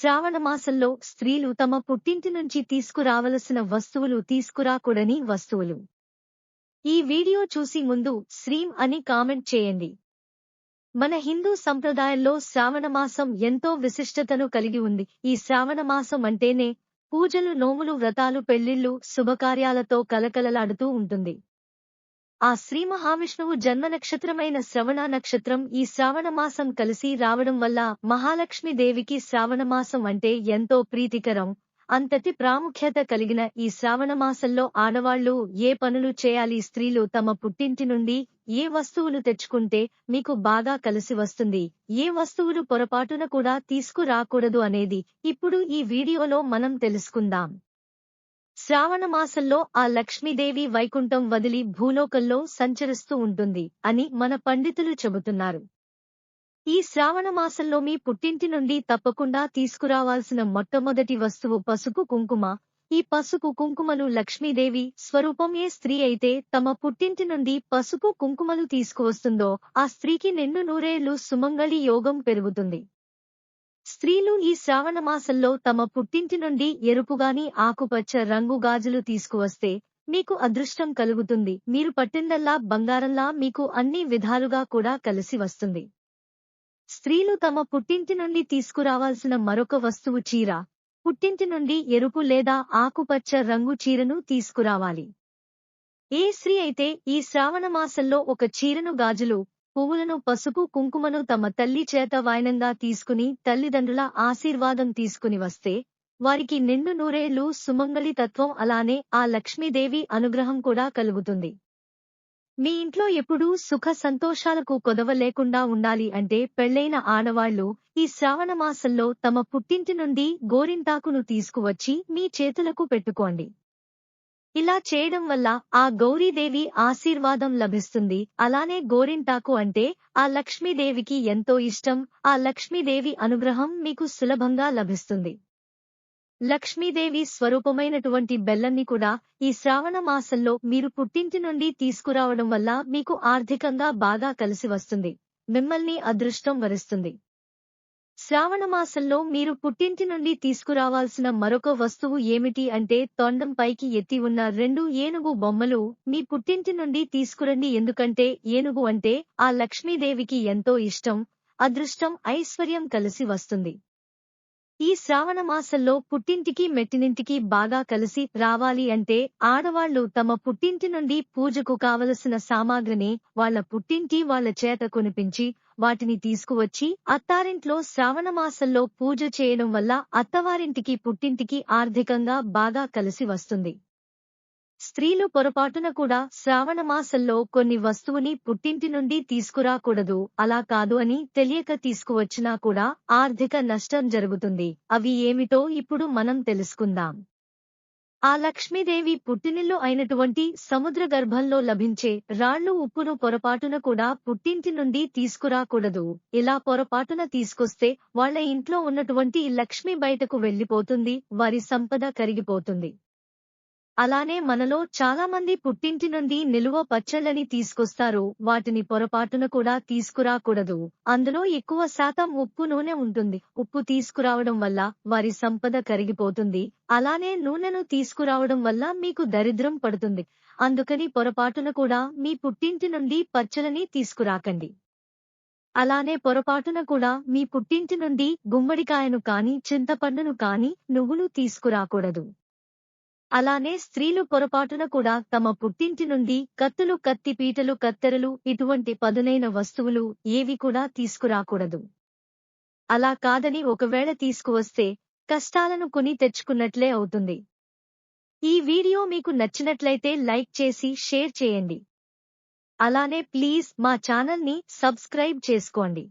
శ్రావణ మాసంలో స్త్రీలు తమ పుట్టింటి నుంచి తీసుకురావలసిన వస్తువులు తీసుకురాకూడని వస్తువులు. ఈ వీడియో చూసి ముందు శ్రీం అని కామెంట్ చేయండి. మన హిందూ సంప్రదాయంలో శ్రావణ మాసం ఎంతో విశిష్టతను కలిగి ఉంది. ఈ శ్రావణ మాసం అంటేనే పూజలు నోములు వ్రతాలు పెళ్ళిళ్ళు శుభకార్యాలతో కలకలలాడుతూ ఉంటుంది. ఆ శ్రీ మహావిష్ణువు జన్మ నక్షత్రమైన శ్రవణ నక్షత్రం ఈ శ్రావణ మాసం కలిసి రావడం వల్ల మహాలక్ష్మి దేవికి శ్రావణ మాసం అంటే ఎంతో ప్రీతికరం. అంతటి ప్రాముఖ్యత కలిగిన ఈ శ్రావణ మాసంలో ఆడవాళ్ళు ఏ పనులు చేయాలి స్త్రీలు తమ పుట్టింటి నుండి ఏ వస్తువులు తెచ్చుకుంటే మీకు బాగా కలిసి వస్తుంది. ఏ వస్తువులు పొరపాటున కూడా తీసుకురాకూడదు అనేది ఇప్పుడు ఈ వీడియోలో మనం తెలుసుకుందాం. శ్రావణమాసంలో ఆ లక్ష్మీదేవి వైకుంఠం వదిలి భూలోకంలో సంచరిస్తూ ఉంటుంది అని మన పండితులు చెబుతున్నారు. ఈ శ్రావణమాసంలో మీ పుట్టింటి నుండి తప్పకుండా తీసుకురావాల్సిన మొట్టమొదటి వస్తువు పసుపు కుంకుమ. ఈ పసుపు కుంకుమలు లక్ష్మీదేవి స్వరూపమే స్త్రీ అయితే తమ పుట్టింటి నుండి పసుపు కుంకుమలు తీసుకువస్తుందో ఆ స్త్రీకి నిండు నూరేళ్ళు సుమంగళి యోగం పెరుగుతుంది. స్త్రీలు ఈ శ్రావణ మాసంలో తమ పుట్టింటి నుండి ఎరుపుగాని ఆకుపచ్చ రంగు గాజులు తీసుకువస్తే మీకు అదృష్టం కలుగుతుంది. మీరు పట్టిందల్లా బంగారంలా మీకు అన్ని విధాలుగా కూడా కలిసి వస్తుంది. స్త్రీలు తమ పుట్టింటి నుండి తీసుకురావాల్సిన మరొక వస్తువు చీర. పుట్టింటి నుండి ఎరుపు లేదా ఆకుపచ్చ రంగు చీరను తీసుకురావాలి. ఏ స్త్రీ అయితే ఈ శ్రావణ మాసంలో ఒక చీరను గాజులు పువ్వులను పసుపు కుంకుమను తమ తల్లి చేత వాయనంగా తీసుకుని తల్లిదండ్రుల ఆశీర్వాదం తీసుకుని వస్తే వారికి నిండు నూరేళ్ళు సుమంగళి తత్వం అలానే ఆ లక్ష్మీదేవి అనుగ్రహం కూడా కలుగుతుంది. మీ ఇంట్లో ఎప్పుడూ సుఖ సంతోషాలకు కొదవ లేకుండా ఉండాలి అంటే పెళ్ళైన ఆడవాళ్ళు ఈ శ్రావణ మాసంలో తమ పుట్టింటి నుండి గోరింటాకును తీసుకువచ్చి మీ చేతులకు పెట్టుకోండి. ఇలా చేయడం వల్ల ఆ గౌరీదేవి ఆశీర్వాదం లభిస్తుంది. అలానే గోరింటాకు అంటే ఆ లక్ష్మీదేవికి ఎంతో ఇష్టం. ఆ లక్ష్మీదేవి అనుగ్రహం మీకు సులభంగా లభిస్తుంది. లక్ష్మీదేవి స్వరూపమైనటువంటి బెల్లంని కూడా ఈ శ్రావణ మాసంలో మీరు పుట్టింటి నుండి తీసుకురావడం వల్ల మీకు ఆర్థికంగా బాగా కలిసి వస్తుంది. మిమ్మల్ని అదృష్టం వరిస్తుంది. శ్రావణమాసంలో మీరు పుట్టింటి నుండి తీసుకురావాల్సిన మరొక వస్తువు ఏమిటి అంటే తొండం పైకి ఎత్తి ఉన్న రెండు ఏనుగు బొమ్మలు మీ పుట్టింటి నుండి తీసుకురండి. ఎందుకంటే ఏనుగు అంటే ఆ లక్ష్మీదేవికి ఎంతో ఇష్టం అదృష్టం ఐశ్వర్యం కలిసి వస్తుంది. ఈ శ్రావణమాసంలో పుట్టింటికి మెట్టినింటికి బాగా కలిసి రావాలి అంటే ఆడవాళ్ళు తమ పుట్టింటి నుండి పూజకు కావలసిన సామాగ్రిని వాళ్ళ పుట్టింటి వాళ్ళ చేత కొనిపించి వాటిని తీసుకువచ్చి అత్తారింట్లో శ్రావణమాసంలో పూజ చేయడం వల్ల అత్తవారింటికి పుట్టింటికి ఆర్థికంగా బాగా కలిసి వస్తుంది. స్త్రీలు పొరపాటున కూడా శ్రావణమాసంలో కొన్ని వస్తువుని పుట్టింటి నుండి తీసుకురాకూడదు అలా కాదు అని తెలియక తీసుకువచ్చినా కూడా ఆర్థిక నష్టం జరుగుతుంది. అవి ఏమిటో ఇప్పుడు మనం తెలుసుకుందాం. ఆ లక్ష్మీదేవి పుట్టినిల్లు అయినటువంటి సముద్ర గర్భంలో లభించే రాళ్ళు ఉప్పును పొరపాటున కూడా పుట్టింటి నుండి తీసుకురాకూడదు. ఇలా పొరపాటున తీసుకొస్తే వాళ్ళ ఇంట్లో ఉన్నటువంటి లక్ష్మి బయటకు వెళ్ళిపోతుంది వారి సంపద కరిగిపోతుంది. అలానే మనలో చాలా మంది పుట్టింటి నుండి నిలువ పచ్చళ్ళని తీసుకొస్తారు వాటిని పొరపాటున కూడా తీసుకురాకూడదు. అందులో ఎక్కువ శాతం ఉప్పు నూనె ఉంటుంది. ఉప్పు తీసుకురావడం వల్ల వారి సంపద కరిగిపోతుంది. అలానే నూనెను తీసుకురావడం వల్ల మీకు దరిద్రం పడుతుంది. అందుకని పొరపాటున కూడా మీ పుట్టింటి నుండి పచ్చలని తీసుకురాకండి. అలానే పొరపాటున కూడా మీ పుట్టింటి నుండి గుమ్మడికాయను కాని చింతపండును కాని నువ్వులు తీసుకురాకూడదు. అలానే స్త్రీలు పొరపాటున కూడా తమ పుట్టింటి నుండి కత్తులు కత్తి పీటలు కత్తెరలు ఇటువంటి పదునైన వస్తువులు ఏవి కూడా తీసుకురాకూడదు. అలా కాదని ఒకవేళ తీసుకువస్తే కష్టాలను కొని తెచ్చుకున్నట్లే అవుతుంది. ఈ వీడియో మీకు నచ్చినట్లయితే లైక్ చేసి షేర్ చేయండి. అలానే ప్లీజ్ మా ఛానల్ని సబ్స్క్రైబ్ చేసుకోండి.